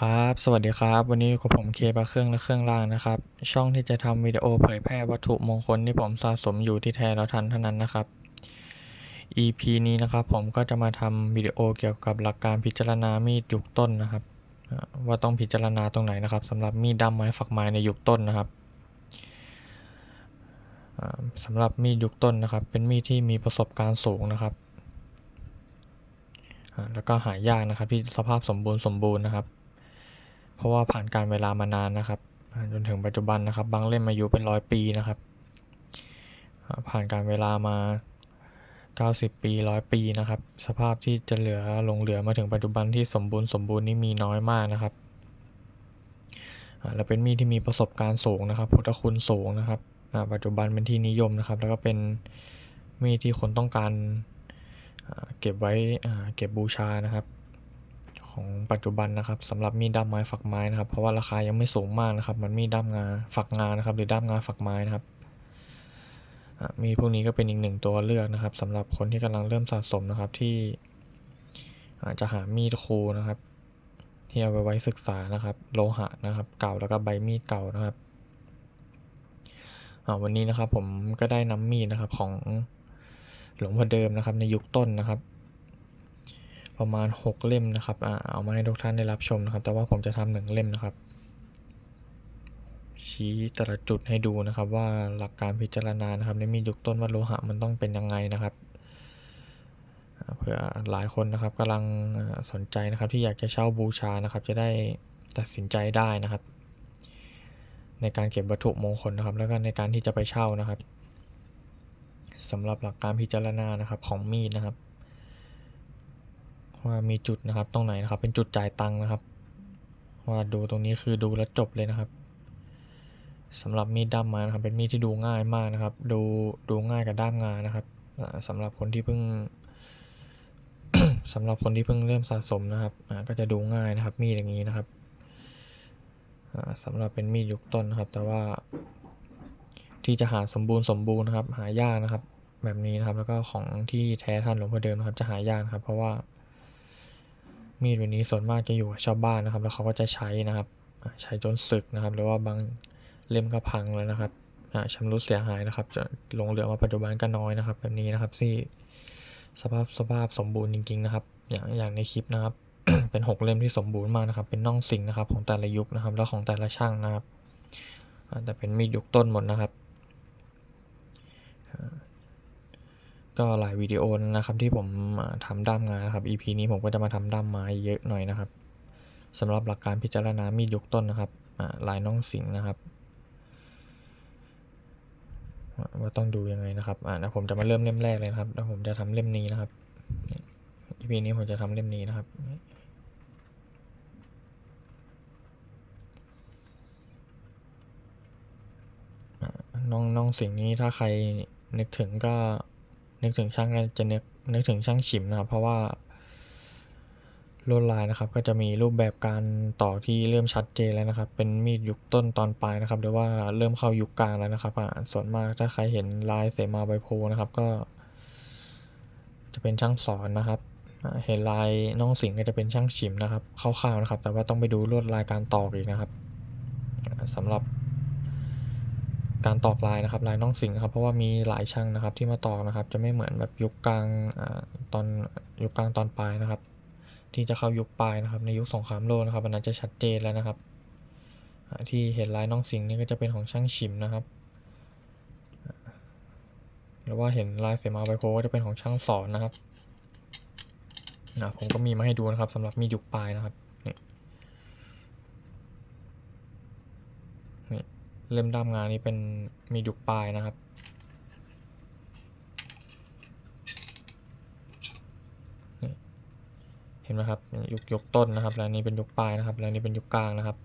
ครับ สวัสดีครับ วันนี้อยู่กับผมเคปะเครื่องและเครื่องรางนะครับ ช่องที่จะทำวิดีโอเผยแพร่วัตถุมงคลที่ผมสะสมอยู่ที่แท้แล้วทันเท่านั้นนะครับ EP นี้นะครับผมก็จะมาทำวิดีโอเกี่ยวกับหลักการพิจารณามีดยุคต้นนะครับ ว่าต้องพิจารณาตรงไหนนะครับสำหรับมีดดาไม้ฝักไม้ในยุคต้นนะครับอ่าสำหรับมีดยุคต้นนะครับ เป็นมีดที่มีประสบการณ์สูงนะครับ แล้วก็หายากนะครับที่สภาพสมบูรณ์สมบูรณ์นะครับ ราะว่าผ่านการเวลามานานนะครับจนถึงปัจจุบันนะครับ บางเล่มอายุเป็นร้อยปีนะครับ ผ่านการเวลามา 90 ปีร้อยปีนะครับ สภาพที่จะเหลือหลงเหลือมาถึงปัจจุบันที่สมบูรณ์สมบูรณ์นี่มีน้อยมากนะครับและเป็นมีดที่มีประสบการณ์สูงนะครับ พุทธคุณสูงนะครับปัจจุบันเป็นที่นิยมนะครับ แล้วก็เป็นมีดที่คนต้องการเก็บไว้เก็บบูชานะครับ ของปัจจุบันนะครับสำหรับมีดด้ามไม้ฝักไม้นะครับ เพราะว่าราคายังไม่สูงมากนะครับ มันมีดด้ามงาฝักงานะครับ หรือด้ามงาฝักไม้นะครับมีพวกนี้ก็เป็นอีกหนึ่งตัวเลือกนะครับสำหรับคนที่กำลังเริ่มสะสมนะครับที่อาจจะหามีดคูนะครับ ที่เอาไปไว้ศึกษานะครับ โลหะนะครับ เก่าแล้วก็ใบมีดเก่านะครับวันนี้นะครับผมก็ได้นำมีดนะครับของหลวงพ่อเดิมนะครับในยุคต้นนะครับ ประมาณ 6 เล่มนะครับอ่าเอามาให้ทุกท่านได้รับชมนะครับ แต่ว่าผมจะทำหนึ่งเล่มนะครับ ชี้แต่ละจุดให้ดูนะครับ ว่าหลักการพิจารณานะครับในมีดยุคต้นว่าโลหะมันต้องเป็นยังไงนะครับเผื่อหลายคนนะครับกำลังสนใจนะครับ ที่อยากจะเช่าบูชานะครับ จะได้ตัดสินใจได้นะครับ ในการเก็บวัตถุมงคลนะครับ แล้วก็ในการที่จะไปเช่านะครับสำหรับหลักการพิจารณานะครับของมีดนะครับ ว่ามีจุดนะครับตรงไหนนะครับ เป็นจุดจ่ายตังค์นะครับ ว่าดูตรงนี้คือดูแล้วจบเลยนะครับสำหรับมีดด้ามไม้นะครับ เป็นมีดที่ดูง่ายมากนะครับ ดูดูง่ายกับด้ามงานนะครับอ่าสำหรับคนที่เพิ่งสำหรับคนที่เพิ่งเริ่มสะสมนะครับอ่าก็จะดูง่ายนะครับมีดอย่างนี้นะครับอ่าสำหรับเป็นมีดยุคต้นนะครับ แต่ว่า ที่จะหาสมบูรณ์สมบูรณ์นะครับ หายากนะครับ แบบนี้นะครับ แล้วก็ของที่แท้ท่านหลวงพ่อเดิมนะครับ จะหายากนะครับ เพราะว่า มีดแบบนี้ส่วนมากจะอยู่กับชาวบ้านนะครับ แล้วเขาก็จะใช้นะครับ ใช้จนสึกนะครับ หรือว่าบางเล่มก็พังแล้วนะครับชำรุดเสียหายนะครับ จะหลงเหลือมาปัจจุบันก็น้อยนะครับ แบบนี้นะครับที่สภาพสภาพสมบูรณ์จริงๆนะครับ อย่างอย่างในคลิปนะครับ เป็นหกเล่มที่สมบูรณ์มากนะครับ เป็นน่องสิงนะครับของแต่ละยุคนะครับ แล้วของแต่ละช่างนะครับแต่เป็นมีดยุคต้นหมดนะครับ ก็หลายวิดีโอนะครับที่ผมอ่าทำด้ามงานนะครับ EP นี้ผมก็จะมาทำด้ามไม้เยอะหน่อยนะครับสำหรับหลักการพิจารณามีดยกต้นนะครับลายน้องสิงนะครับว่าต้องดูยังไงนะครับอ่านะผมจะมาเริ่มเล่มแรกเลยครับแล้วผมจะทำเล่มนี้นะครับ EP นี้ผมจะทำเล่มนี้นะครับนี่อ่าน้องน้องสิงนี้ถ้าใครนึกถึงก็ นึกถึงช่างก็จะนึกนึกถึงช่างฉิมนะครับ เพราะว่าลวดลายนะครับ ก็จะมีรูปแบบการต่อที่เริ่มชัดเจนแล้วนะครับ เป็นมีดยุคต้นตอนปลายนะครับ หรือว่าเริ่มเข้ายุคกลางแล้วนะครับส่วนมากถ้าใครเห็นลายเสมาใบโพนะครับก็ จะเป็นช่างสอนนะครับเห็นลายน้องสิงก็จะเป็นช่างฉิมนะครับคร่าวๆนะครับ แต่ว่าต้องไปดูลวดลายการตอกอีกนะครับอ่าสำหรับ การตอกลายนะครับลายน้องสิงครับเพราะว่ามีหลายช่างนะครับที่มาตอกนะครับจะไม่เหมือนแบบยุคกลางอตอนยุคกลางตอนปลายนะครับ ที่จะเข้ายุคปลายนะครับในยุคสงครามโลกนะครับอันนั้นจะชัดเจนแล้วนะครับ ที่เห็นลายน้องสิงนี่ก็จะเป็นของช่างฉิมนะครับหรือว่าเห็นลายเสมาใบโพก็จะเป็นของช่างสอนนะครับผมก็มีมาให้ดูนะครับสำหรับมีดยุคปลายนะครับนี่นี่ เล่มด้ามงานนี้เป็นมียุคปลายนะครับ เห็นไหมครับยุคยุคต้นนะครับแล้วนี้เป็นยุคปลายนะครับแล้วนี้เป็นยุคกลางนะครับ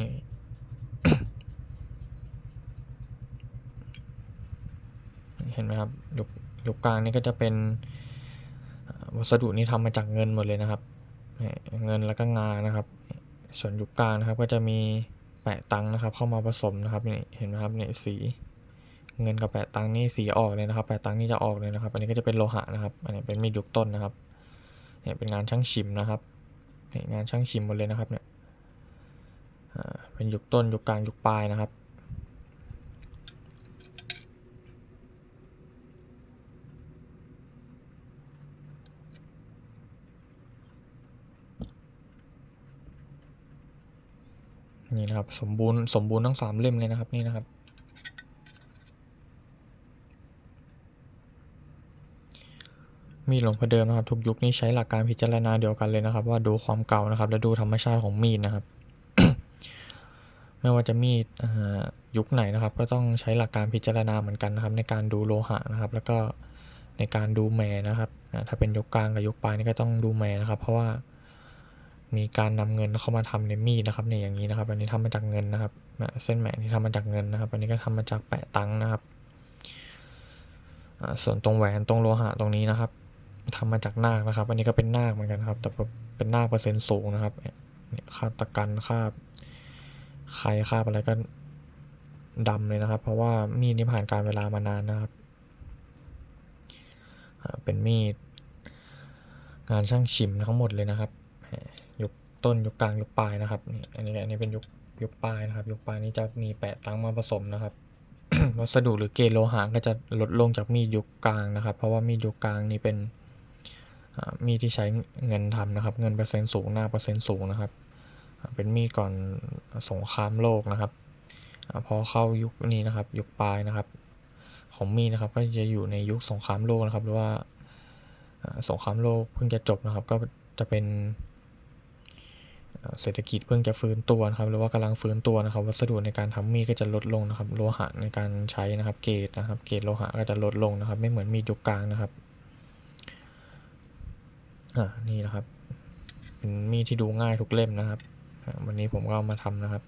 นี่เห็นไหมครับยุคยุคกลางนี่ก็จะเป็นวัสดุนี้ทำมาจากเงินหมดเลยนะครับ เงินแล้วก็งานะครับ ส่วนยุคกลางนะครับก็จะมีแปะตังนะครับ เข้ามาผสมนะครับนี่เห็นไหมครับเนี่ยสีเงินกับแปะตังนี่สีออกเลยนะครับแปะตังนี่จะออกเลยนะครับ อันนี้ก็จะเป็นโลหะนะครับ อันนี้เป็นมีดยุคต้นนะครับเนี่ยเป็นงานช่างชิมนะครับนี่งานช่างชิมหมดเลยนะครับเนี่ยอ่าเป็นยุคต้นยุคกลางยุคปลายนะครับ นี่นะครับ สมบูรณ์สมบูรณ์ทั้งสามเล่มเลยนะครับนี่นะครับ มีดหลวงพ่อเดิมนะครับ ทุกยุคนี้ใช้หลักการพิจารณาเดียวกันเลยนะครับ ว่าดูความเก่านะครับ และดูธรรมชาติของมีดนะครับ ไม่ว่าจะมีดยุคไหนนะครับ ก็ต้องใช้หลักการพิจารณาเหมือนกันนะครับ ในการดูโลหะนะครับ แล้วก็ในการดูแมนะครับถ้าเป็นยุคกลางกับยุคปลายนี่ก็ต้องดูแมนะครับ เพราะว่า มีการนำเงินเข้ามาทำในมีดนะครับเนี่ยอย่างนี้นะครับ อันนี้ทำมาจากเงินนะครับอ่เส้นแหมนี่ทำมาจากเงินนะครับ อันนี้ก็ทำมาจากแปะตังค์นะครับส่วนตรงแหวนตรงโลหะตรงนี้นะครับทำมาจากนาคนะครับ อันนี้ก็เป็นนาคเหมือนกันครับ แต่เป็นนาคเปอร์เซ็นต์สูงนะครับเนี่ยคาตะกันค่าใครคาอะไรก็ดำเลยนะครับ เพราะว่ามีดนี่ผ่านการเวลามานานนะครับ เป็นมีดงานช่างฉิมทั้งหมดเลยนะครับ ต้นยุคกลางยุคปลายนะครับนี่อันนี้อันนี้เป็นยุคยุคปลายนะครับ ยุคปลายนี้จะมีแปะตังมาผสมนะครับ วัสดุหรือเกณฑ์โลหะก็จะลดลงจากมีดยุคกลางนะครับ เพราะว่ามีดยุคกลางนี่เป็นมีดที่ใช้เงินทำนะครับ เงินเปอร์เซ็นต์สูงหน้าเปอร์เซ็นต์สูงนะครับ เป็นมีดก่อนสงครามโลกนะครับอพอเข้ายุคนี้นะครับ ยุคปลายนะครับ ของมีดนะครับก็จะอยู่ในยุคสงครามโลกนะครับ หรือว่าสงครามโลกเพิ่งจะจบนะครับ ก็จะเป็น เศรษฐกิจเพิ่งจะฟื้นตัวนะครับหรือว่ากำลังฟื้นตัวนะครับ วัสดุในการทำมีดก็จะลดลงนะครับ โลหะในการใช้นะครับ เกรดนะครับ เกรดโลหะก็จะลดลงนะครับ ไม่เหมือนมีดยุคกลางนะครับอ่านี่นะครับ เป็นมีดที่ดูง่ายทุกเล่มนะครับวันนี้ผมก็เอามาทำนะครับ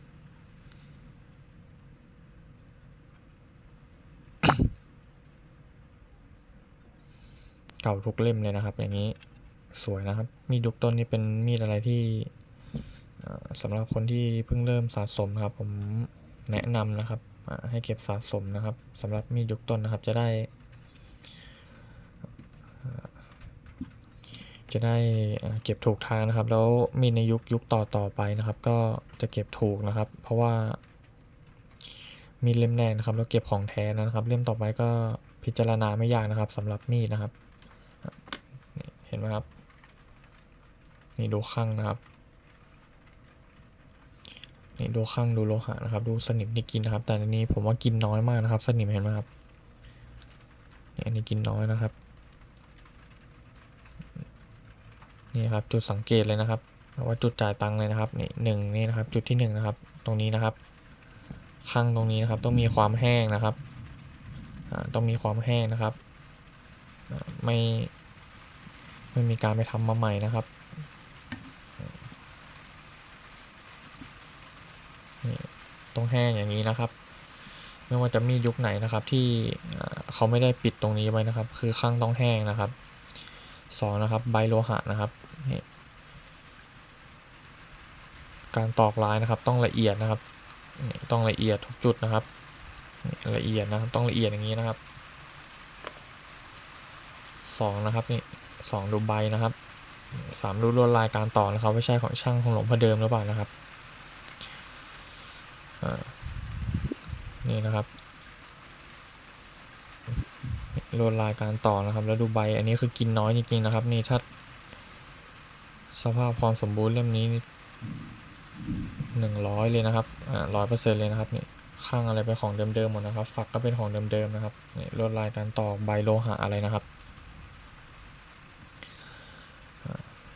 เก่าทุกเล่มเลยนะครับ อย่างนี้สวยนะครับ มีดยุคต้นนี่เป็นมีดอะไรที่ สำหรับคนที่เพิ่งเริ่มสะสมนะครับ ผมแนะนำนะครับให้เก็บสะสมนะครับสำหรับมีดยุคต้นนะครับจะได้ จะได้เก็บถูกทางนะครับ แล้วมีในยุคยุคต่อต่อไปนะครับ ก็จะเก็บถูกนะครับ เพราะว่ามีดเล่มแรกนะครับแล้วเก็บของแท้นะครับ เล่มต่อไปก็พิจารณาไม่ยากนะครับสำหรับมีดนะครับ เห็นไหมครับ นี่ดูข้างนะครับ นี่ดูข้างดูโลหะนะครับ ดูสนิมที่กินนะครับ แต่อันนี้ผมว่ากินน้อยมากนะครับ สนิมเห็นไหมครับนี่อันนี้กินน้อยนะครับนี่ครับจุดสังเกตเลยนะครับว่าจุดจ่ายตังค์เลยนะครับนี่หนึ่งนี่นะครับ จุดที่หนึ่งนะครับ ตรงนี้นะครับ ข้างตรงนี้นะครับ ต้องมีความแห้งนะครับต้องมีความแห้งนะครับ ไม่ไม่มีการไปทำมาใหม่นะครับนี่ ต้องแห้งอย่างนี้นะครับ ไม่ว่าจะมียุคไหนนะครับ ที่เขาไม่ได้ปิดตรงนี้ไว้นะครับ คือข้างต้องแห้งนะครับสองนะครับ ใบโลหะนะครับการตอกลายนะครับ ต้องละเอียดนะครับต้องละเอียดทุกจุดนะครับ ละเอียดนะครับต้องละเอียดอย่างนี้นะครับสองนะครับนี่สองดูใบนะครับสามดูลวดลายการต่อนะครับ ไม่ใช่ของช่างของหลวงพ่อเดิมหรือเปล่านะครับ นี่นะครับลวดลายการต่อนะครับ แล้วดูใบ อันนี้คือกินน้อยจริงๆนะครับ นี่ถ้าสภาพความสมบูรณ์เล่มนี้หนึ่งร้อยเลยนะครับอ่าร้อยเปอร์เซ็นต์เลยนะครับนี่ข้างอะไรเป็นของเดิมๆหมดนะครับ ฝักก็เป็นของเดิมๆนะครับนี่ลวดลายการต่อใบโลหะอะไรนะครับ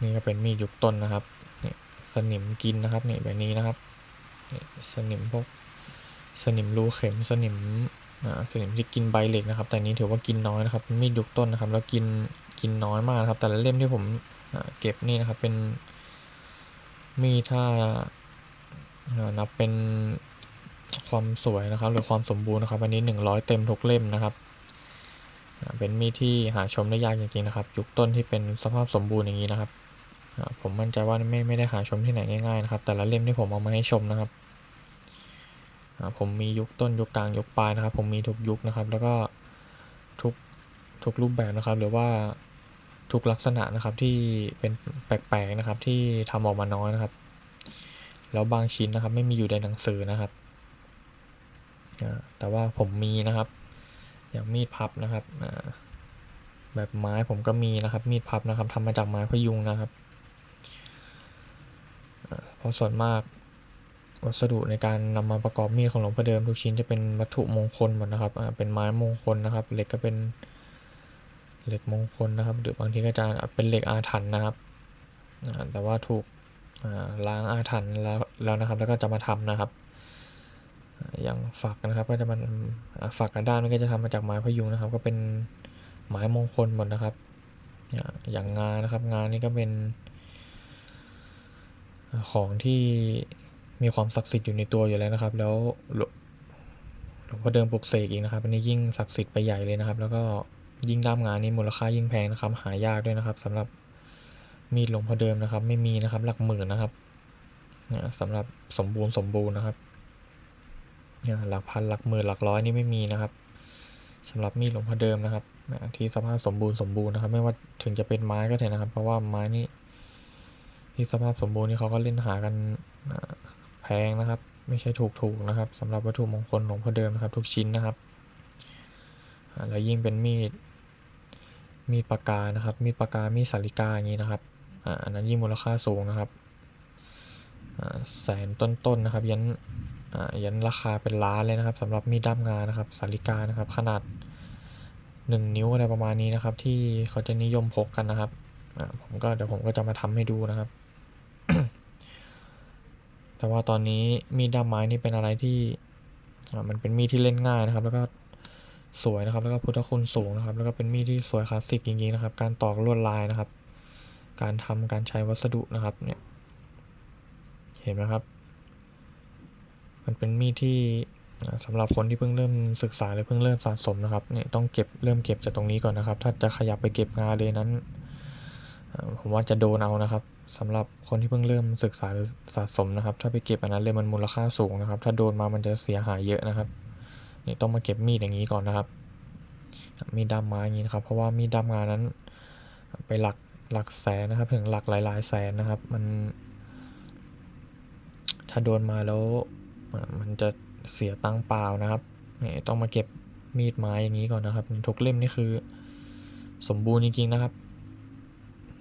นี่ก็เป็นมีดยุคต้นนะครับนี่สนิมกินนะครับนี่แบบนี้นะครับ สนิมพวกสนิมรูเข็มสนิมสนิมที่กินใบเหล็กนะครับ แต่นี้ถือว่ากินน้อยนะครับมีดยุคต้นนะครับ แล้วกินกินน้อยมากครับ แต่ละเล่มที่ผมเก็บนี่นะครับ เป็นมีดถ้าอ่านับเป็นความสวยนะครับ หรือความสมบูรณ์นะครับ อันนี้หนึ่งร้อยเต็มทุกเล่มนะครับเป็นมีดที่หาชมได้ยากจริงๆนะครับ ยุคต้นที่เป็นสภาพสมบูรณ์อย่างนี้นะครับ ผมมั่นใจว่าไม่ไม่ได้หาชมที่ไหนง่ายๆนะครับ แต่ละเล่มที่ผมเอามาให้ชมนะครับ ผมมียุคต้นยุคกลางยุคปลายนะครับ ผมมีทุกยุคนะครับ แล้วก็ทุกทุกรูปแบบนะครับ หรือว่าทุกลักษณะนะครับที่เป็นแปลกๆนะครับ ที่ทำออกมาน้อยนะครับ แล้วบางชิ้นนะครับ ไม่มีอยู่ในหนังสือนะครับแต่ว่าผมมีนะครับ อย่างมีดพับนะครับแบบไม้ผมก็มีนะครับ มีดพับนะครับทำมาจากไม้พยุงนะครับ ราะส่วนมาก วัสดุในการนำมาประกอบมีดของหลวงพ่อเดิมทุกชิ้นจะเป็นวัตถุมงคลหมดนะครับเป็นไม้มงคลนะครับเหล็กก็เป็นเหล็กมงคลนะครับ หรือบางทีก็จะเป็นเหล็กอาถรรพ์นะครับแต่ว่าถูกล้างอาถรรพ์แล้วแล้วนะครับ แล้วก็จะมาทำนะครับ อย่างฝักนะครับ ก็จะมันอ่าฝักกระด้านมันก็จะทำมาจากไม้พยุงนะครับ ก็เป็นไม้มงคลหมดนะครับอ่าอย่างงานะครับ งานนี่ก็เป็น ของที่มีความศักดิ์สิทธิ์อยู่ในตัวอยู่แล้วนะครับ แล้วหลวงพ่อเดิมปลุกเสกอีกนะครับอันนี้ยิ่งศักดิ์สิทธิ์ไปใหญ่เลยนะครับ แล้วก็ยิ่งด้ามงานนี้มูลค่ายิ่งแพงนะครับ หายากด้วยนะครับสำหรับมีดหลวงพ่อเดิมนะครับ ไม่มีนะครับ หลักหมื่นนะครับนะสำหรับสมบูรณ์สมบูรณ์นะครับหลักพันหลักหมื่นหลักร้อยนี่ไม่มีนะครับสำหรับมีดหลวงพ่อเดิมนะครับที่สภาพสมบูรณ์สมบูรณ์นะครับ ไม่ว่าถึงจะเป็นไม้ก็เถอะนะครับ เพราะว่าไม้นี่ ที่สภาพสมบูรณ์นี่เขาก็เล่นหากันแพงนะครับ ไม่ใช่ถูกๆนะครับสำหรับวัตถุมงคลหลวงพ่อเดิมนะครับ ทุกชิ้นนะครับแล้วยิ่งเป็นมีดมีดปากกานะครับ มีดปากกามีดสาริกาอย่างนี้นะครับอันนั้นยิ่งมูลค่าสูงนะครับแสนต้นๆนะครับ ยันยันราคาเป็นล้านเลยนะครับสำหรับมีดด้ามงานะครับสาริกานะครับ ขนาดหนึ่งนิ้วอะไรประมาณนี้นะครับ ที่เขาจะนิยมพกกันนะครับผมก็เดี๋ยวผมก็จะมาทำให้ดูนะครับ แต่ว่าตอนนี้มีดด้ามไม้นี่เป็นอะไรที่มันเป็นมีดที่เล่นง่ายนะครับ แล้วก็สวยนะครับ แล้วก็พุทธคุณสูงนะครับ แล้วก็เป็นมีดที่สวยคลาสสิกจริงๆนะครับ การตอกลวดลายนะครับ การทำการใช้วัสดุนะครับเนี่ย เห็นไหมครับ มันเป็นมีดที่อ่าสำหรับคนที่เพิ่งเริ่มศึกษาหรือเพิ่งเริ่มสะสมนะครับเนี่ยต้องเก็บเริ่มเก็บจากตรงนี้ก่อนนะครับ ถ้าจะขยับไปเก็บงาเลยนั้น ผมว่าจะโดนเอานะครับ สำหรับคนที่เพิ่งเริ่มศึกษาหรือสะสมนะครับ ถ้าไปเก็บอันนั้นเลยมันมูลค่าสูงนะครับ ถ้าโดนมามันจะเสียหายเยอะนะครับนี่ต้องมาเก็บมีดอย่างนี้ก่อนนะครับ มีดดามไม้อย่างนี้นะครับ เพราะว่ามีดดามงานั้น ไปหลักหลักแสนนะครับ ถึงหลักหลายๆแสนนะครับ มัน ถ้าโดนมาแล้วมันจะเสียตังเปล่านะครับนี่ต้องมาเก็บมีดไม้อย่างนี้ก่อนนะครับ ทุกเล่มนี่คือ สมบูรณ์จริงๆนะครับ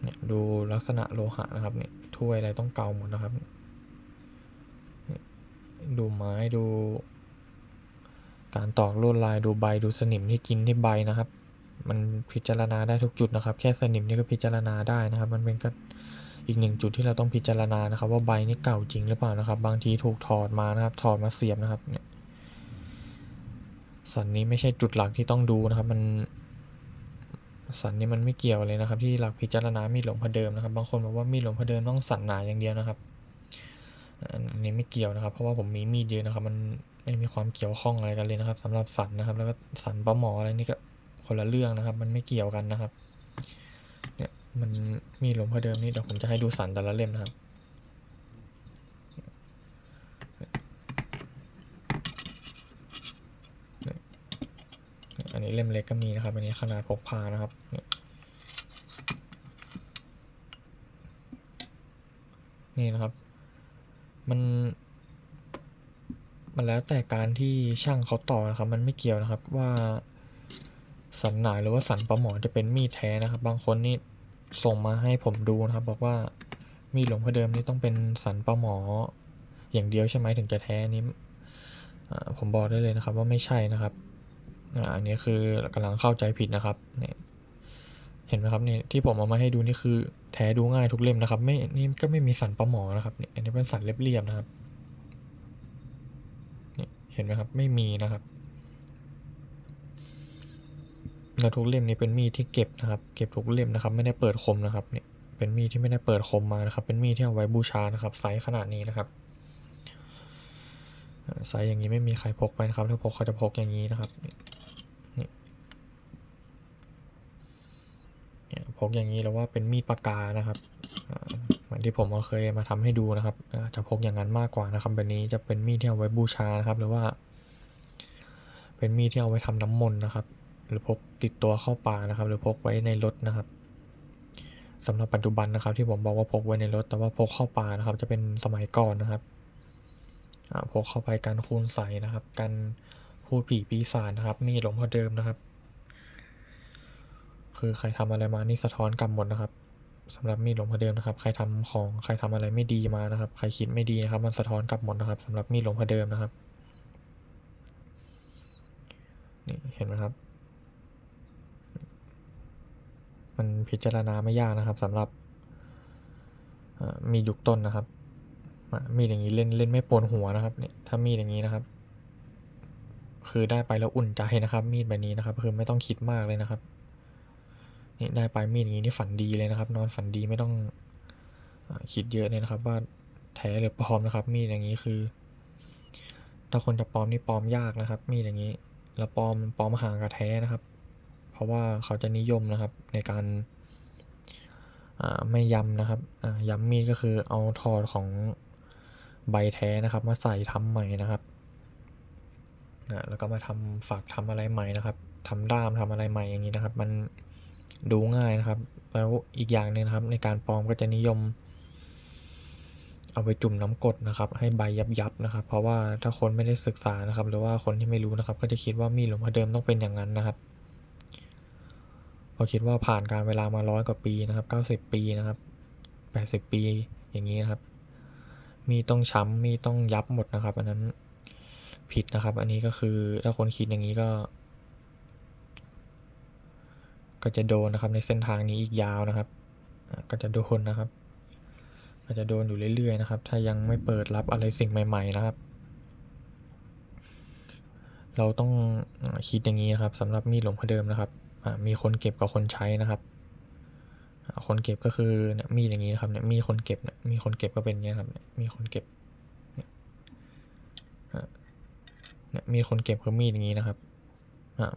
เนี่ยดูลักษณะโลหะนะครับเนี่ยถ้วยอะไรต้องเกาหมดนะครับเนี่ยดูไม้ดู การตอกลวดลายดูใบดูสนิมที่กินที่ใบนะครับ มันพิจารณาได้ทุกจุดนะครับ แค่สนิมนี่ก็พิจารณาได้นะครับ มันเป็นก็อีกหนึ่งจุดที่เราต้องพิจารณานะครับ ว่าใบนี่เก่าจริงหรือเปล่านะครับ บางทีถูกถอดมานะครับ ถอดมาเสียบนะครับเนี่ยสันนี้ไม่ใช่จุดหลักที่ต้องดูนะครับ มัน สันนี่มันไม่เกี่ยวเลยนะครับ ที่หลักพิจารณามีดหลวงพ่อเดิมนะครับ บางคนบอกว่ามีดหลวงพ่อเดิมต้องสันหนาอย่างเดียวนะครับอันนี้ไม่เกี่ยวนะครับ เพราะว่าผมมีมีดเยอะนะครับ มันไม่มีความเกี่ยวข้องอะไรกันเลยนะครับสำหรับสันนะครับ แล้วก็สันปลาหมออะไรนี่ก็คนละเรื่องนะครับ มันไม่เกี่ยวกันนะครับ เนี่ยมันมีดหลวงพ่อเดิมนี่เดี๋ยวผมจะให้ดูสันแต่ละเล่มนะครับ อันนี้เล่มเล็กก็มีนะครับ อันนี้ขนาดพกพานะครับนี่นะครับ มัน มันแล้วแต่การที่ช่างเขาต่อนะครับ มันไม่เกี่ยวนะครับว่าสันหนาหรือว่าสันปลาหมอจะเป็นมีดแท้นะครับ บางคนนี่ส่งมาให้ผมดูนะครับ บอกว่ามีดหลวงพ่อเดิมนี่ต้องเป็นสันปลาหมอ อย่างเดียวใช่ไหมถึงจะแท้นี้ผมบอกได้เลยนะครับว่าไม่ใช่นะครับ อันนี้คือกำลังเข้าใจผิดนะครับเนี่ยเห็นไหมครับเนี่ยที่ผมเอามาให้ดูนี่คือแท้ดูง่ายทุกเล่มนะครับ ไม่นี่ก็ไม่มีสันปลาหมอนะครับเนี่ยอันนี้เป็นสันเรียบๆนะครับเนี่ยเห็นไหมครับไม่มีนะครับแล้วทุกเล่มนี้เป็นมีดที่เก็บนะครับ เก็บทุกเล่มนะครับ ไม่ได้เปิดคมนะครับเนี่ยเป็นมีดที่ไม่ได้เปิดคมมานะครับ เป็นมีดที่เอาไว้บูชานะครับไซส์ขนาดนี้นะครับไซส์อย่างนี้ไม่มีใครพกไปนะครับ ถ้าพกเขาจะพกอย่างนี้นะครับ เนี่ยพ กอย่างนี้แล้วว่าเป็นมีดปากกานะครับเหมือนที่ผมเคยมาทำให้ดูนะครับจะพกอย่างนั้นมากกว่านะครับแบบนี้จะเป็นมีดที่เอาไว้บูชานะครับ หรือว่า เป็นมีดที่เอาไว้ทำน้ำมนต์นะครับ หรือพกติดตัวเข้าป่านะครับ หรือพกไว้ในรถนะครับสำหรับปัจจุบันนะครับ ที่ผมบอกว่าพกไว้ในรถ แต่ว่าพกเข้าป่านะครับ จะเป็นสมัยก่อนนะครับพกเข้าไปกันคูณใส่นะครับกันพูดผีปีศาจนะครับ มีดหลวงพ่อเดิมนะครับ คือใครทำอะไรมานี่สะท้อนกลับหมดนะครับสำหรับมีดหลวงพ่อเดิมนะครับ ใครทำของใครทำอะไรไม่ดีมานะครับ ใครคิดไม่ดีนะครับ มันสะท้อนกลับหมดนะครับสำหรับมีดหลวงพ่อเดิมนะครับนี่เห็นไหมครับ มันพิจารณาไม่ยากนะครับสำหรับมีดยุคต้นนะครับ มีดอย่างนี้เล่นเล่นไม่ปวดหัวนะครับเนี่ยถ้ามีดอย่างนี้นะครับ คือได้ไปแล้วอุ่นใจนะครับ มีดแบบนี้นะครับ คือไม่ต้องคิดมากเลยนะครับ นี่ได้ไปมีดอย่างนี้นี่ฝันดีเลยนะครับ นอนฝันดีไม่ต้องอคิดเยอะเลยนะครับ ว่าแท้หรือปลอมนะครับ มีดอย่างนี้คือ ถ้าคนจะปลอมนี่ปลอมยากนะครับ มีดอย่างนี้ แล้วปลอมปลอมห่างกับแท้นะครับ เพราะว่าเขาจะนิยมนะครับในการไม่ย้ำนะครับย้ำมีดก็คือเอาถอดของใบแท้นะครับ มาใส่ทำใหม่นะครับแล้วก็มาทำฝักทำอะไรใหม่นะครับทำด้ามทำอะไรใหม่อย่างนี้นะครับ มัน ดูง่ายนะครับ แล้วอีกอย่างหนึงนะครับ ในการปลอมก็จะนิยม เอาไปจุ่มน้ำกดนะครับ ให้ใบยับยับๆนะครับ เพราะว่าถ้าคนไม่ได้ศึกษานะครับ หรือว่าคนที่ไม่รู้นะครับ ก็จะคิดว่ามีดหลวงพ่อเดิมต้องเป็นอย่างนั้นนะครับพอคิดว่าผ่านการเวลามาร้อยกว่าปีนะครับเก้าสิบปีนะครับแปดสิบปีอย่างนี้นะครับ มีต้องช้ำมีต้องยับหมดนะครับ อันนั้นผิดนะครับ อันนี้ก็คือถ้าคนคิดอย่างนี้ก็ ก็จะโดนนะครับในเส้นทางนี้อีกยาวนะครับ ก็จะโดนนะครับ ก็จะโดนอยู่เรื่อยๆนะครับ ถ้ายังไม่เปิดรับอะไรสิ่งใหม่ ๆ นะครับ เราต้องคิดอย่างนี้นะครับสำหรับมีดหลวงพ่อเดิมนะครับมีคนเก็บกับคนใช้นะครับ คนเก็บก็คือเนี่ยมีดอย่างนี้นะครับเนี่ยมีคนเก็บเนี่ยมีคนเก็บก็เป็นอย่างเงี้ยครับเนี่ยมีคนเก็บเนี่ยมีคนเก็บคือมีดอย่างนี้นะครับ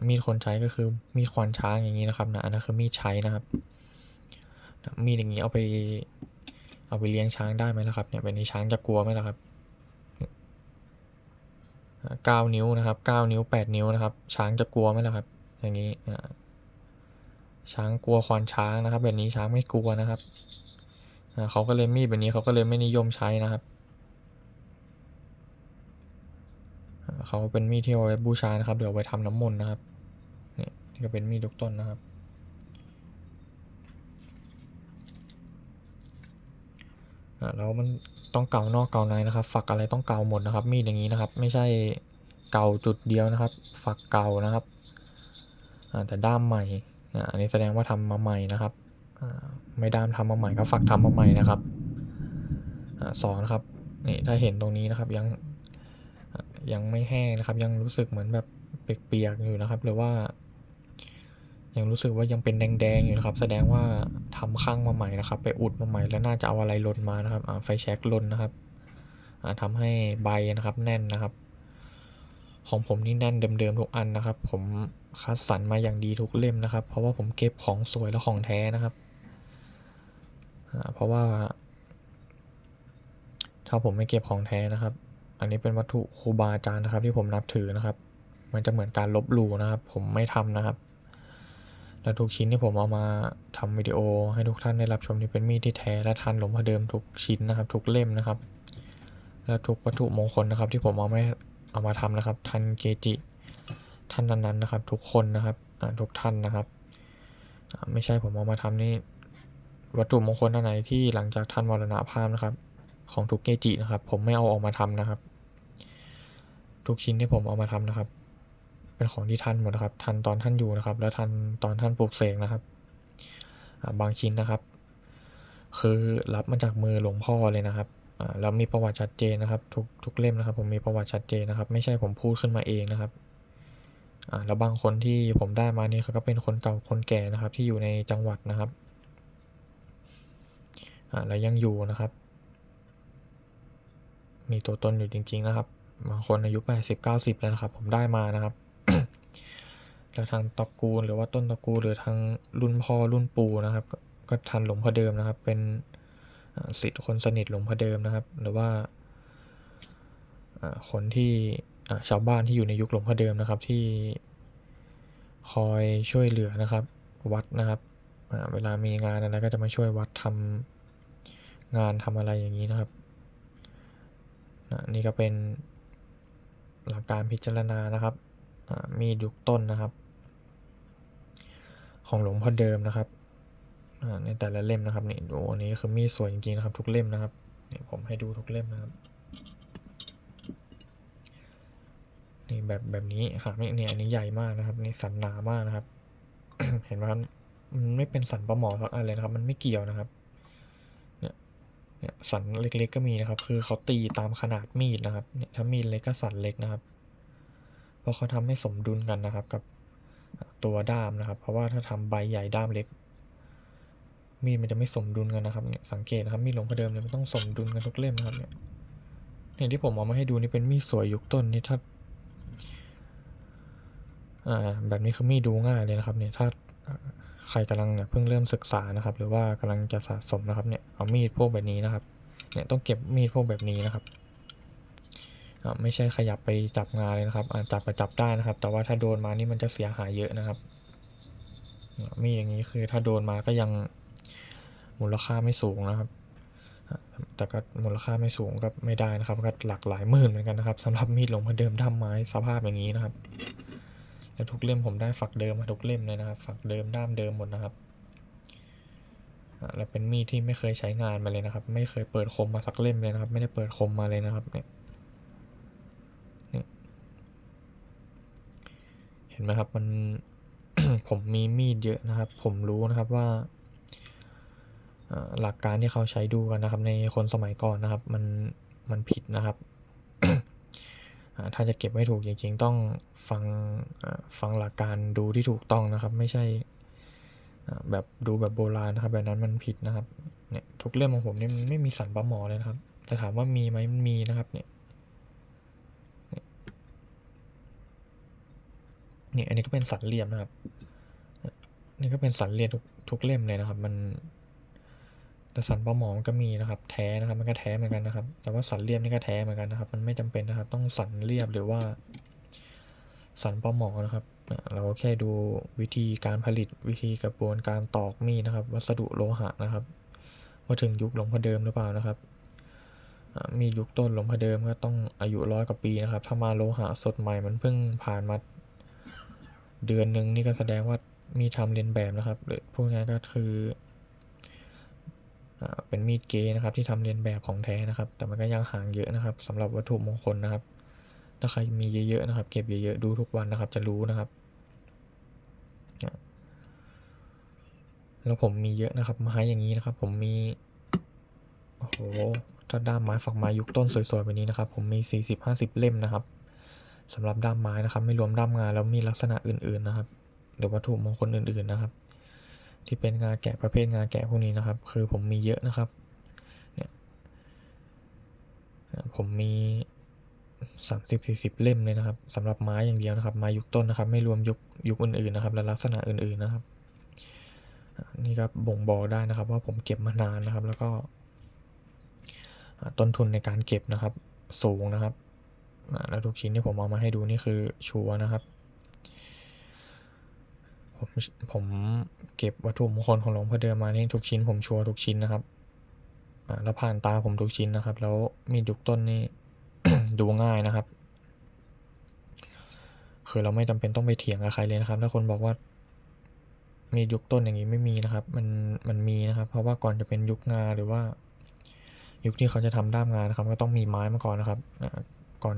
มีดคนใช้ก็คือมีดควานช้างอย่างนี้นะครับนะอันนั้นคือมีดใช้นะครับนะมีดอย่างนี้เอาไปเอาไปเลี้ยงช้างได้ไหมล่ะครับเนี่ยเป็นนี้ช้างจะกลัวไหมล่ะครับเก้านิ้วนะครับเก้านิ้วแปดนิ้วนะครับ ช้างจะกลัวไหมล่ะครับ อย่างนี้ช้างกลัวควานช้างนะครับ แบบนี้ช้างไม่กลัวนะครับเขาก็เลยมีดแบบนี้เขาก็เลยไม่นิยมใช้นะครับอ่า เขาเป็นมีดที่เอาไว้บูชานะครับ เดี๋ยวไว้ทำน้ำมนต์นะครับนี่นี่ก็เป็นมีดทุกต้นนะครับ อ่าแล้วมันต้องเก่านอกเก่าในนะครับ ฝักอะไรต้องเก่าหมดนะครับ มีดอย่างนี้นะครับ ไม่ใช่เก่าจุดเดียวนะครับ ฝักเก่านะครับอ่าแต่ด้ามใหม่อ่าอันนี้แสดงว่าทำมาใหม่นะครับอ่าไม่ด้ามทำมาใหม่ก็ฝักทำมาใหม่นะครับอ่าสองนะครับนี่ถ้าเห็นตรงนี้นะครับยัง ยังไม่แห้งนะครับ ยังรู้สึกเหมือนแบบเปียกๆอยู่นะครับ หรือว่า ยังรู้สึกว่ายังเป็นแดงๆอยู่นะครับ แสดงว่าทำข้างมาใหม่นะครับ ไปอุดมาใหม่แล้วน่าจะเอาอะไรลนมานะครับไฟแช็กลนนะครับอ่าทำให้ใบนะครับแน่นนะครับ ของผมนี่แน่นเดิมๆทุกอันนะครับ ผมคัดสรรมาอย่างดีทุกเล่มนะครับ เพราะว่าผมเก็บของสวยและของแท้นะครับเพราะว่า ถ้าผมไม่เก็บของแท้นะครับ อันนี้เป็นวัตถุครูบาอาจารย์นะครับ ที่ผมนับถือนะครับ มันจะเหมือนการลบหลู่นะครับ ผมไม่ทำนะครับ และทุกชิ้นที่ผมเอามาทำวิดีโอ ให้ทุกท่านได้รับชมนี่เป็นมีดที่แท้และทันหลวงพ่อเดิมทุกชิ้นนะครับ ทุกเล่มนะครับ และทุกวัตถุมงคลนะครับ ที่ผมเอาไม่เอามาทำนะครับ ทันเกจิท่านนั้นๆนะครับ ทุกคนนะครับทุกท่านนะครับ ไม่ใช่ผมเอามาทำนี่วัตถุมงคลอันไหนที่หลังจากท่านมรณภาพนะครับ ของทุกเกจินะครับ ผมไม่เอาออกมาทำนะครับ ทุกชิ้นที่ผมเอามาทำนะครับ เป็นของที่ท่านหมดนะครับ ทันตอนท่านอยู่นะครับ และทันตอนท่านปลูกเสกนะครับ บางชิ้นนะครับ คือรับมาจากมือหลวงพ่อเลยนะครับแล้วมีประวัติชัดเจนนะครับ ทุกทุกเล่มนะครับ ผมมีประวัติชัดเจนนะครับ ไม่ใช่ผมพูดขึ้นมาเองนะครับแล้วบางคนที่ผมได้มานี่เขาก็เป็นคนเก่าคนแก่นะครับ ที่อยู่ในจังหวัดนะครับแล้วยังอยู่นะครับ มีตัวตนอยู่จริงๆนะครับบางคนอายุแปดสิบเก้าสิบแล้วนะครับ ผมได้มานะครับ แล้วทางตระกูลหรือว่าต้นตระกูลหรือทางรุ่นพ่อรุ่นปู่นะครับ ก็ทันหลวงพ่อเดิมนะครับ เป็นอ่าศิษย์คนสนิทหลวงพ่อเดิมนะครับ หรือว่าคนที่ชาวบ้านที่อยู่ในยุคหลวงพ่อเดิมนะครับ ที่คอยช่วยเหลือนะครับ วัดนะครับเวลามีงานอะไรก็จะมาช่วยวัดทำงานทำอะไรอย่างนี้นะครับ อ่านี่ก็เป็นหลักการพิจารณานะครับมีดยุคต้นนะครับ ของหลวงพ่อเดิมนะครับในแต่ละเล่มนะครับนี่ดูอันนี้คือมีดสวยจริงๆนะครับ ทุกเล่มนะครับนี่ผมให้ดูทุกเล่มนะครับนี่แบบแบบนี้ครับนี่เนี่ยอันนี้ใหญ่มากนะครับนี่สันหนามากนะครับ เห็นไหมครับมันไม่เป็นสันปลาหมอสักอะไรนะครับ มันไม่เกี่ยวนะครับ เนี่ยสันเล็กๆก็มีนะครับ คือเขาตีตามขนาดมีดนะครับเนี่ยถ้ามีดเล็กก็สันเล็กนะครับ เพราะเขาทำให้สมดุลกันนะครับกับตัวด้ามนะครับ เพราะว่าถ้าทำใบใหญ่ด้ามเล็ก มีดมันจะไม่สมดุลกันนะครับเนี่ยสังเกตนะครับมีดหลงพ่อเดิมเนี่ยมันต้องสมดุลกันทุกเล่มนะครับเนี่ยเนี่ยที่ผมเอามาให้ดูนี่เป็นมีดสวยยุคต้นนี่ถ้าอ่าแบบนี้คือมีดดูง่ายเลยนะครับเนี่ยถ้า ใครกำลังเนี่ยเพิ่งเริ่มศึกษานะครับ หรือว่ากำลังจะสะสมนะครับเนี่ยเอามีดพวกแบบนี้นะครับ เนี่ยต้องเก็บมีดพวกแบบนี้นะครับไม่ใช่ขยับไปจับงานเลยนะครับอาจับไปจับได้นะครับ แต่ว่าถ้าโดนมานี่มันจะเสียหายเยอะนะครับ มีดอย่างนี้คือถ้าโดนมาก็ยังมูลค่าไม่สูงนะครับ แต่ก็มูลค่าไม่สูงก็ไม่ได้นะครับ ก็หลักหลายหมื่นเหมือนกันนะครับสำหรับมีดหลวงพ่อเดิมทำไม้สภาพอย่างนี้นะครับ แล้วทุกเล่มผมได้ฝักเดิมมาทุกเล่มเลยนะครับฝักเดิมด้ามเดิมหมดนะครับแล้วเป็นมีดที่ไม่เคยใช้งานมาเลยนะครับ ไม่เคยเปิดคมมาสักเล่มเลยนะครับ ไม่ได้เปิดคมมาเลยนะครับเนี่ยเห็นไหมครับมันผมมีมีดเยอะนะครับ ผมรู้นะครับว่าหลักการที่เขาใช้ดูกันนะครับ ในคนสมัยก่อนนะครับ มันมันผิดนะครับ ถ้าจะเก็บไว้ถูกจริงๆต้องฟังฟังหลักการดูที่ถูกต้องนะครับ ไม่ใช่แบบดูแบบโบราณนะครับ แบบนั้นมันผิดนะครับเนี่ยทุกเล่มของผมนี่มันไม่มีสันปลาหมอเลยนะครับจะถามว่ามีไหมมันมีนะครับเนี่ยเนี่ยอันนี้ก็เป็นสันเหลี่ยมนะครับนี่ยนี่ก็เป็นสันเหลี่ยมทุกทุกเล่มเลยนะครับ มัน แต่สันปลาหมอมันก็มีนะครับ แท้นะครับ มันก็แท้เหมือนกันนะครับ แต่ว่าสันเรียบนี่ก็แท้เหมือนกันนะครับ มันไม่จำเป็นนะครับ ต้องสันเรียบหรือว่า สันปลาหมอนะครับ เราแค่ดูวิธีการผลิตวิธีกระบวนการตอกมีดนะครับ วัสดุโลหะนะครับ ว่าถึงยุคหลวงพ่อเดิมหรือเปล่านะครับมียุคต้นหลวงพ่อเดิมก็ต้องอายุร้อยกว่าปีนะครับ ถ้ามาโลหะสดใหม่มันเพิ่งผ่านมาเดือนหนึ่งนี่ก็แสดงว่ามีทำเรียนแบบนะครับ หรือพูดง่ายก็คือ เป็นมีดเกนะครับที่ทำเรียนแบบของแท้นะครับ แต่มันก็ยังห่างเยอะนะครับสำหรับวัตถุมงคลนะครับ ถ้าใครมีเยอะๆนะครับ เก็บเยอะๆดูทุกวันนะครับ จะรู้นะครับ แล้วผมมีเยอะนะครับไม้อย่างนี้นะครับ ผมมีโอ้โหถ้าด้ามไม้ฝักไม้ยุคต้นสวยๆแบบนี้นะครับ ผมมี40-50 เล่มนะครับสำหรับด้ามไม้นะครับ ไม่รวมด้ามงานแล้วมีลักษณะอื่นๆนะครับหรือวัตถุมงคลอื่นๆนะครับ ที่เป็นงานแกะประเภทงานแกะพวกนี้นะครับ คือผมมีเยอะนะครับเนี่ยผมมีสามสิบสี่สิบเล่มเลยนะครับสำหรับไม้อย่างเดียวนะครับไม้ยุคต้นนะครับ ไม่รวมยุคยุคอื่นๆนะครับ และลักษณะอื่นๆนะครับนี่ก็บ่งบอกได้นะครับ ว่าผมเก็บมานานนะครับ แล้วก็ ต้นทุนในการเก็บนะครับ สูงนะครับแล้วทุกชิ้นที่ผมเอามาให้ดูนี่คือชัวนะครับ ผมผมเก็บวัตถุมงคลของหลวงพ่อเดิมมานี่ทุกชิ้นผมชัวร์ทุกชิ้นนะครับแล้วผ่านตาผมทุกชิ้นนะครับ แล้วมีดยุคต้นนี่ดูง่ายนะครับ คือเราไม่จำเป็นต้องไปเถียงกับใครเลยนะครับ ถ้าคนบอกว่า มียุคต้นอย่างนี้ไม่มีนะครับ มันมันมีนะครับ เพราะว่าก่อนจะเป็นยุคงาหรือว่า ยุคที่เขาจะทำด้ามงานนะครับ ก็ต้องมีไม้มาก่อนนะครับก่อน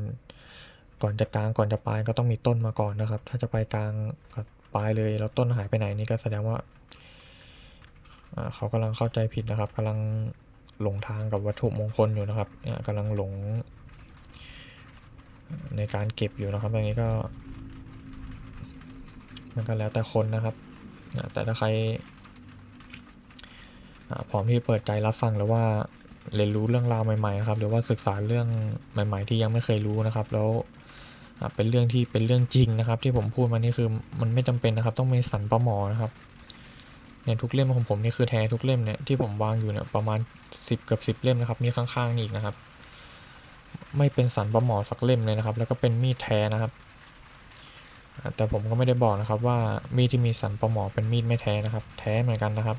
ก่อนจะกลางก่อนจะปลายก็ต้องมีต้นมาก่อนนะครับ ถ้าจะไปกลางกับ ปลายเลยแล้วต้นหายไปไหนนี่ก็แสดงว่าเขากำลังเข้าใจผิดนะครับกำลังหลงทางกับวัตถุมงคลอยู่นะครับเนี่ยกำลังหลง ในการเก็บอยู่นะครับอย่างนี้ก็มันก็แล้วแต่คนนะครับแต่ถ้าใครพร้อมที่เปิดใจรับฟังหรือว่าเรียนรู้เรื่องราวใหม่ๆนะครับ หรือว่าศึกษาเรื่องใหม่ ๆ ที่ยังไม่เคยรู้นะครับ แล้ว เป็นเรื่องที่เป็นเรื่องจริงนะครับ ที่ผมพูดมานี่คือมันไม่จำเป็นนะครับ ต้องมีสันปลาหมอนะครับเนี่ยทุกเล่มของผมนี่คือแท้ทุกเล่มเนี่ยที่ผมวางอยู่เนี่ยประมาณ 10เกือบ10 เล่มนะครับ มีข้างๆนี่อีกนะครับ ไม่เป็นสันปลาหมอสักเล่มเลยนะครับ แล้วก็เป็นมีดแท้นะครับ แต่ผมก็ไม่ได้บอกนะครับ ว่ามีดที่มีสันปลาหมอเป็นมีดไม่แท้นะครับ แท้เหมือนกันนะครับ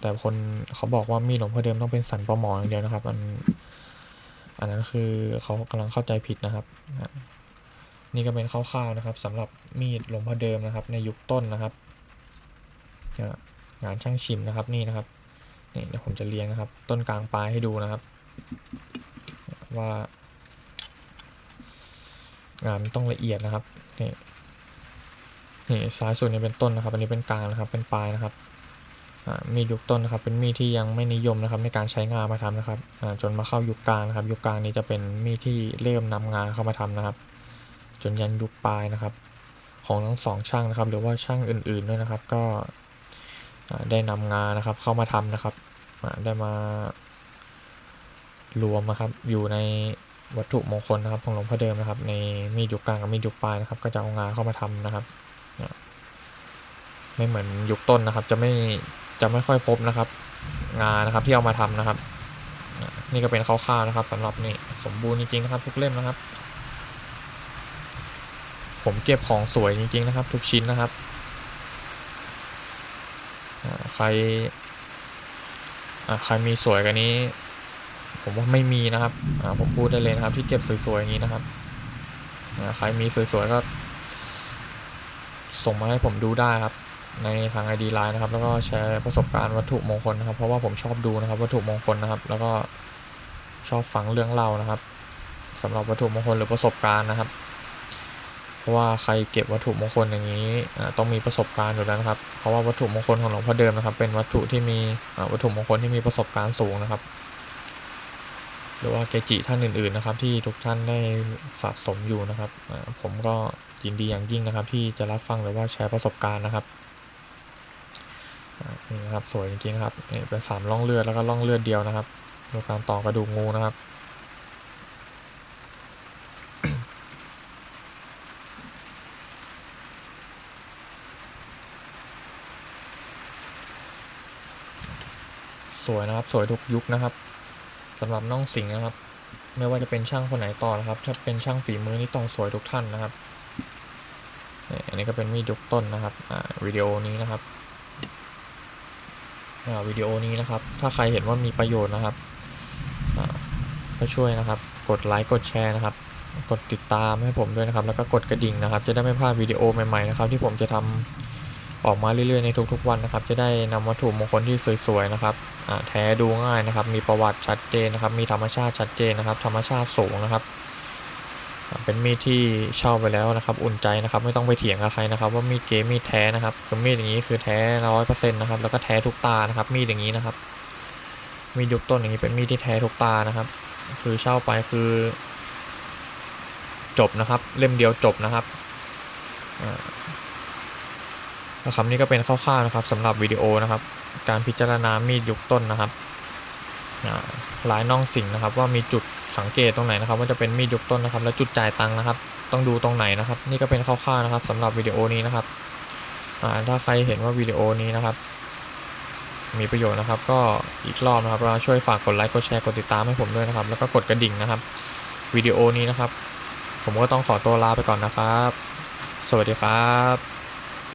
แต่คนเขาบอกว่ามีดหลวงพ่อเดิมต้องเป็นสันปลาหมออย่างเดียวนะครับอันอันนั้นคือเขากำลังเข้าใจผิดนะครับ นี่ก็เป็นคร่าวๆนะครับสำหรับมีดหลวงพ่อเดิมนะครับ ในยุคต้นนะครับงานช่างชิมนะครับนี่นะครับนี่เดี๋ยวผมจะเรียงนะครับ ต้นกลางปลายให้ดูนะครับ ว่างานต้องละเอียดนะครับนี่นี่ซ้ายสุดนี่เป็นต้นนะครับอันนี้เป็นกลางนะครับเป็นปลายนะครับอ่ามีดยุคต้นนะครับ เป็นมีดที่ยังไม่นิยมนะครับ ในการใช้งานมาทำนะครับอ่าจนมาเข้ายุคกลางนะครับ ยุคกลางนี้จะเป็นมีดที่เริ่มนำงานเข้ามาทำนะครับ จนยันยุคปลายนะครับ ของทั้งสองช่างนะครับ หรือว่าช่างอื่นๆด้วยนะครับ ก็ได้นำงานนะครับ เข้ามาทำนะครับได้มารวมนะครับอยู่ในวัตถุมงคลนะครับของหลวงพ่อเดิมนะครับ ในมีดยุคกลางกับมีดยุคปลายนะครับ ก็จะเอางาเข้ามาทำนะครับไม่เหมือนยุคต้นนะครับ จะไม่จะไม่ค่อยพบนะครับ งานะครับที่เอามาทำนะครับ นี่ก็เป็นคร่าวๆนะครับสำหรับนี่สมบูรณ์จริงๆนะครับ ทุกเล่มนะครับ ผมเก็บของสวยจริงๆนะครับ ทุกชิ้นนะครับ ใครใครมีสวยกว่านี้ ผมว่าไม่มีนะครับผมพูดได้เลยนะครับ ที่เก็บสวยๆอย่างนี้นะครับใครมีสวยๆก็ ส่งมาให้ผมดูได้ครับ ในทาง ID Line นะครับ แล้วก็แชร์ประสบการณ์วัตถุมงคลนะครับ เพราะว่าผมชอบดูนะครับ วัตถุมงคลนะครับ แล้วก็ชอบฟังเรื่องเล่านะครับสำหรับวัตถุมงคลหรือประสบการณ์นะครับ เพราะว่าใครเก็บวัตถุมงคลอย่างนี้ต้องมีประสบการณ์อยู่แล้วนะครับ เพราะว่าวัตถุมงคลของหลวงพ่อเดิมนะครับ เป็นวัตถุที่มีวัตถุมงคลที่มีประสบการณ์สูงนะครับ หรือว่าเกจิท่านอื่น ๆนะครับ ที่ทุกท่านได้สะสมอยู่นะครับผมก็ยินดีอย่างยิ่งนะครับ ที่จะรับฟังหรือว่าแชร์ประสบการณ์นะครับนี่นะครับสวยจริงๆครับนี่เป็นสามร่องเลือดแล้วก็ร่องเลือดเดียวนะครับดูการต่อกระดูกงูนะครับ วยนะครับ สวยทุกยุคนะครับสำหรับน้องสิงห์นะครับ ไม่ว่าจะเป็นช่างคนไหนต่อนะครับ ถ้าเป็นช่างฝีมือนี่ต้องสวยทุกท่านนะครับอันนี้ก็เป็นมีดยุคต้นนะครับวิดีโอนี้นะครับวิดีโอนี้นะครับ ถ้าใครเห็นว่ามีประโยชน์นะครับก็ช่วยนะครับ กดไลค์กดแชร์นะครับ กดติดตามให้ผมด้วยนะครับ แล้วก็กดกระดิ่งนะครับ จะได้ไม่พลาดวิดีโอใหม่ๆนะครับ ที่ผมจะทำ ออกมาเรื่อยๆในทุกๆวันนะครับ จะได้นำวัตถุมงคลที่สวยๆนะครับแท้ดูง่ายนะครับ มีประวัติชัดเจนนะครับ มีธรรมชาติชัดเจนนะครับ ธรรมชาติสูงนะครับ เป็นมีดที่เช่าไปแล้วนะครับ อุ่นใจนะครับ ไม่ต้องไปเถียงกับใครนะครับ ว่ามีดเก๋มีดแท้นะครับคือมีดอย่างนี้คือแท้ร้อยเปอร์เซ็นต์นะครับ แล้วก็แท้ทุกตานะครับ มีดอย่างนี้นะครับ มีดยุคต้นอย่างนี้เป็นมีดที่แท้ทุกตานะครับ คือเช่าไปคือ จบนะครับ เล่มเดียวจบนะครับ นะครับนี่ก็เป็นคร่าวๆนะครับสำหรับวิดีโอนะครับ การพิจารณามีดยุคต้นนะครับหลายน่องสิงนะครับ ว่ามีจุดสังเกตตรงไหนนะครับ ว่าจะเป็นมีดยุคต้นนะครับ และจุดจ่ายตังค์นะครับ ต้องดูตรงไหนนะครับ นี่ก็เป็นคร่าวๆนะครับสำหรับวิดีโอนี้นะครับถ้าใครเห็นว่าวิดีโอนี้นะครับ มีประโยชน์นะครับ ก็อีกรอบนะครับเราช่วยฝากกดไลค์กดแชร์กดติดตามให้ผมด้วยนะครับ แล้วก็กดกระดิ่งนะครับวิดีโอนี้นะครับ ผมก็ต้องขอตัวลาไปก่อนนะครับ สวัสดีครับ